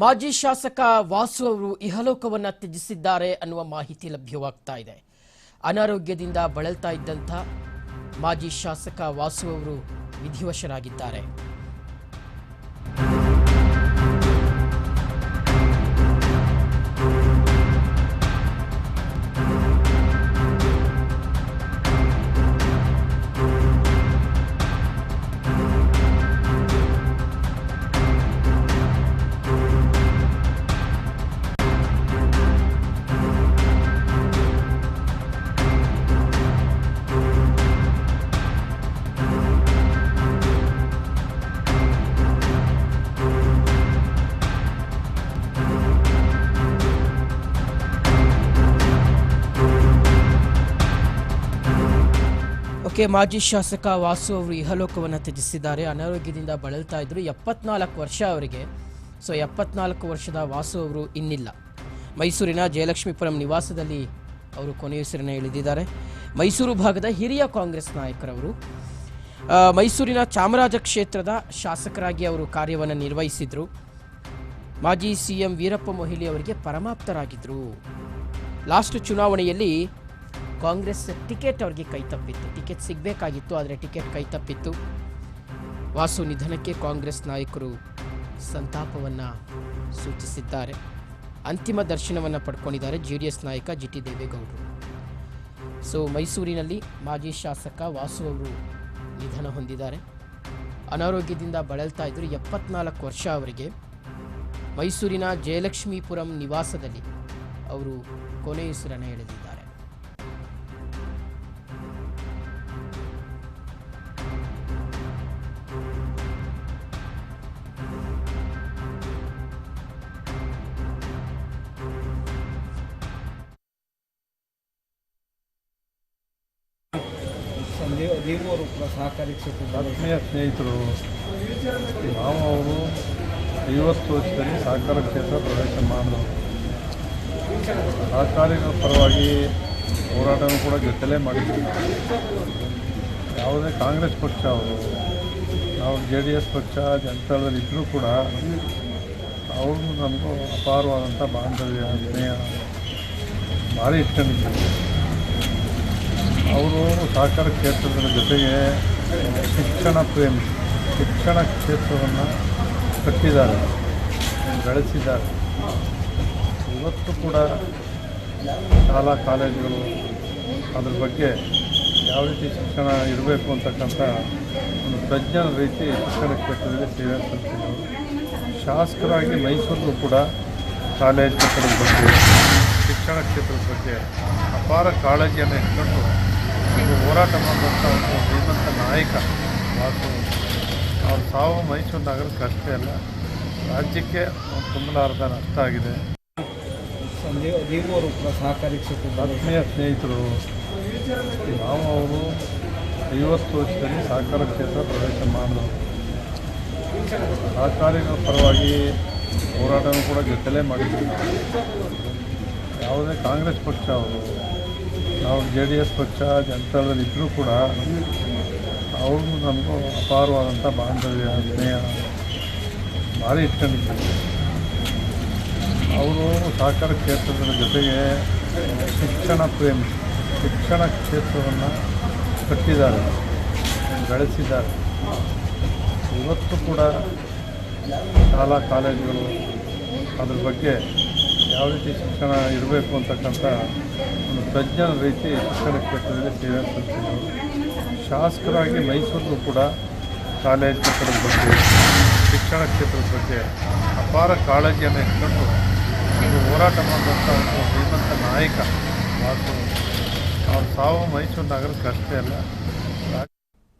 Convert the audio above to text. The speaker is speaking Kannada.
ಮಾಜಿ ಶಾಸಕ ವಾಸು ಅವರು ಇಹಲೋಕವನ್ನ ತ್ಯಜಿಸಿದ್ದಾರೆ ಅನ್ನುವ ಮಾಹಿತಿ ಲಭ್ಯವಾಗ್ತಾ ಇದೆ. ಅನಾರೋಗ್ಯದಿಂದ ಬಳಲ್ತಾ ಇದ್ದಂಥ ಮಾಜಿ ಶಾಸಕ ವಾಸು ಅವರು ವಿಧಿವಶರಾಗಿದ್ದಾರೆ. ಓಕೆ ಮಾಜಿ ಶಾಸಕ ವಾಸು ಅವರು ಇಹಲೋಕವನ್ನು ತ್ಯಜಿಸಿದ್ದಾರೆ. ಅನಾರೋಗ್ಯದಿಂದ ಬಳಲ್ತಾ ಇದ್ರು ಎಪ್ಪತ್ನಾಲ್ಕು ವರ್ಷ ಅವರಿಗೆ. ಸೊ ಎಪ್ಪತ್ನಾಲ್ಕು ವರ್ಷದ ವಾಸು ಅವರು ಇನ್ನಿಲ್ಲ. ಮೈಸೂರಿನ ಜಯಲಕ್ಷ್ಮೀಪುರಂ ನಿವಾಸದಲ್ಲಿ ಅವರು ಕೊನೆಯುಸಿರನ್ನು ಇಳಿದಿದ್ದಾರೆ ಮೈಸೂರು ಭಾಗದ ಹಿರಿಯ ಕಾಂಗ್ರೆಸ್ ನಾಯಕರವರು. ಮೈಸೂರಿನ ಚಾಮರಾಜ ಕ್ಷೇತ್ರದ ಶಾಸಕರಾಗಿ ಅವರು ಕಾರ್ಯವನ್ನು ನಿರ್ವಹಿಸಿದ್ರು. ಮಾಜಿ ಸಿ ಎಂ ವೀರಪ್ಪ ಮೊಹಿಲಿ ಅವರಿಗೆ ಪರಮಾಪ್ತರಾಗಿದ್ದರು ಲಾಸ್ಟ್ ಚುನಾವಣೆಯಲ್ಲಿ ಕಾಂಗ್ರೆಸ್ ಟಿಕೆಟ್ ಅವ್ರಿಗೆ ಕೈ ತಪ್ಪಿತ್ತು. ಟಿಕೆಟ್ ಸಿಗಬೇಕಾಗಿತ್ತು, ಆದರೆ ಟಿಕೆಟ್ ಕೈ ತಪ್ಪಿತ್ತು. ವಾಸು ನಿಧನಕ್ಕೆ ಕಾಂಗ್ರೆಸ್ ನಾಯಕರು ಸಂತಾಪವನ್ನು ಸೂಚಿಸಿದ್ದಾರೆ. ಅಂತಿಮ ದರ್ಶನವನ್ನು ಪಡ್ಕೊಂಡಿದ್ದಾರೆ ಜೆ ಡಿ ಎಸ್ ನಾಯಕ ಜಿ ಟಿ ದೇವೇಗೌಡರು. ಸೊ, ಮೈಸೂರಿನಲ್ಲಿ ಮಾಜಿ ಶಾಸಕ ವಾಸು ಅವರು ನಿಧನ ಹೊಂದಿದ್ದಾರೆ. ಅನಾರೋಗ್ಯದಿಂದ ಬಳಲ್ತಾ ಇದ್ದರು ಎಪ್ಪತ್ನಾಲ್ಕು ವರ್ಷ ಅವರಿಗೆ. ಮೈಸೂರಿನ ಜಯಲಕ್ಷ್ಮೀಪುರಂ ನಿವಾಸದಲ್ಲಿ ಅವರು ಕೊನೆಯುಸಿರನ್ನು ಎಳೆದಿದ್ದಾರೆ. ನೀವು ನೀವು ಸಹಕಾರಿ ಕ್ಷೇತ್ರದ ಆತ್ಮೀಯ ಸ್ನೇಹಿತರು ನಾವು ಅವರು ಐವತ್ತು ವರ್ಷದಲ್ಲಿ ಸಹಕಾರ ಕ್ಷೇತ್ರ ಪ್ರವೇಶ ಮಾಡಿದರು. ಸಹಕಾರಿಗಳ ಪರವಾಗಿ ಹೋರಾಟನೂ ಕೂಡ ಜೊತೆಲೇ ಮಾಡಿದ್ದೀವಿ ಯಾವುದೇ ಕಾಂಗ್ರೆಸ್ ಪಕ್ಷ ಅವರು, ನಾವು ಜೆ ಡಿ ಎಸ್ ಪಕ್ಷ ಜನತಾದಳದಲ್ಲಿ ಇದ್ದರೂ ಕೂಡ ಅವ್ರಿಗೂ ನಮಗೂ ಅಪಾರವಾದಂಥ ಬಾಂಧವ್ಯ, ಸ್ನೇಹ ಭಾರಿ ಇಟ್ಕೊಂಡಿದ್ದೀವಿ ಅವರು ಸಹಕಾರ ಕ್ಷೇತ್ರದ ಜೊತೆಗೆ ಶಿಕ್ಷಣ ಪ್ರೇಮಿ, ಶಿಕ್ಷಣ ಕ್ಷೇತ್ರವನ್ನು ಕಟ್ಟಿದ್ದಾರೆ, ಬೆಳೆಸಿದ್ದಾರೆ. ಇವತ್ತು ಕೂಡ ಶಾಲಾ ಕಾಲೇಜುಗಳು ಅದ್ರ ಬಗ್ಗೆ ಯಾವ ರೀತಿ ಶಿಕ್ಷಣ ಇರಬೇಕು ಅಂತಕ್ಕಂಥ ಒಂದು ತಜ್ಞರ ರೀತಿ ಶಿಕ್ಷಣ ಕ್ಷೇತ್ರದಲ್ಲಿ ಸೇವೆ ಸಲ್ಲಿಸಿದರು ಶಾಸಕರಾಗಿ ಮೈಸೂರಿಗೂ ಕೂಡ ಕಾಲೇಜ್ ಕಟ್ಟಡದ ಬಗ್ಗೆ, ಶಿಕ್ಷಣ ಕ್ಷೇತ್ರದ ಬಗ್ಗೆ ಅಪಾರ ಕಾಳಜಿಯನ್ನು ಇಟ್ಕೊಂಡು ಇದು ಹೋರಾಟ ಮಾಡುವಂಥ ಒಂದು ಶ್ರೀಮಂತ ನಾಯಕ ಮಾತು ಅವ್ರ ಸಾವು ಮೈಸೂರು ನಗರಕ್ಕೆ ಅಷ್ಟೇ ಅಲ್ಲ ರಾಜ್ಯಕ್ಕೆ ಒಂದು ತುಂಬಲಾರದ ನಷ್ಟ ಆಗಿದೆ. ಸಹಕಾರಿ ಆತ್ಮೀಯ ಸ್ನೇಹಿತರು ನಾವು ಅವರು ಐವತ್ತು ವರ್ಷದಲ್ಲಿ ಸಹಕಾರ ಕ್ಷೇತ್ರ ಪ್ರವೇಶ ಮಾಡಿದವರು ಸಹಕಾರಿಗಳ ಪರವಾಗಿ ಹೋರಾಟನೂ ಕೂಡ ಜೊತೆಲೇ ಮಾಡಿದ್ದೀವಿ ಯಾವುದೇ ಕಾಂಗ್ರೆಸ್ ಪಕ್ಷ ಅವರು ನಾವು ಜೆ ಡಿ ಎಸ್ ಪಕ್ಷ ಜನತಾದಲ್ಲಿ ಇದ್ದರೂ ಕೂಡ ಅವ್ರಿಗೂ ನಮಗೂ ಅಪಾರವಾದಂಥ ಬಾಂಧವ್ಯ, ಸ್ನೇಹ ಭಾರಿ ಇಟ್ಕೊಂಡಿದ್ದೀವಿ ಅವರು ಸಹಕಾರ ಕ್ಷೇತ್ರದ ಜೊತೆಗೆ ಶಿಕ್ಷಣ ಪ್ರೇಮಿ, ಶಿಕ್ಷಣ ಕ್ಷೇತ್ರವನ್ನು ಕಟ್ಟಿದ್ದಾರೆ, ಬೆಳೆಸಿದ್ದಾರೆ. ಇವತ್ತು ಕೂಡ ಶಾಲಾ ಕಾಲೇಜುಗಳು ಅದ್ರ ಬಗ್ಗೆ ಯಾವ ರೀತಿ ಶಿಕ್ಷಣ ಇರಬೇಕು ಅಂತಕ್ಕಂಥ ಒಂದು ತಜ್ಞರ ರೀತಿ ಶಿಕ್ಷಣ ಕ್ಷೇತ್ರದಲ್ಲಿ ಸೇವೆ ಸಲ್ಲಿಸಿದರು. ಶಾಸಕರಾಗಿ ಮೈಸೂರಿಗೂ ಕೂಡ ಕಾಲೇಜ್ ಕಟ್ಟಡದ ಬಗ್ಗೆ, ಶಿಕ್ಷಣ ಕ್ಷೇತ್ರದ ಬಗ್ಗೆ ಅಪಾರ ಕಾಳಜಿಯನ್ನು ಇಟ್ಕೊಂಡು ಹೋರಾಟ ಮಾಡುವಂಥ ಒಂದು ಶ್ರೀಮಂತ ನಾಯಕ. ವಾಸು ಅವ್ರ ಸಾವು ಮೈಸೂರು ನಗರಕ್ಕೆ ಅಷ್ಟೇ ಅಲ್ಲ.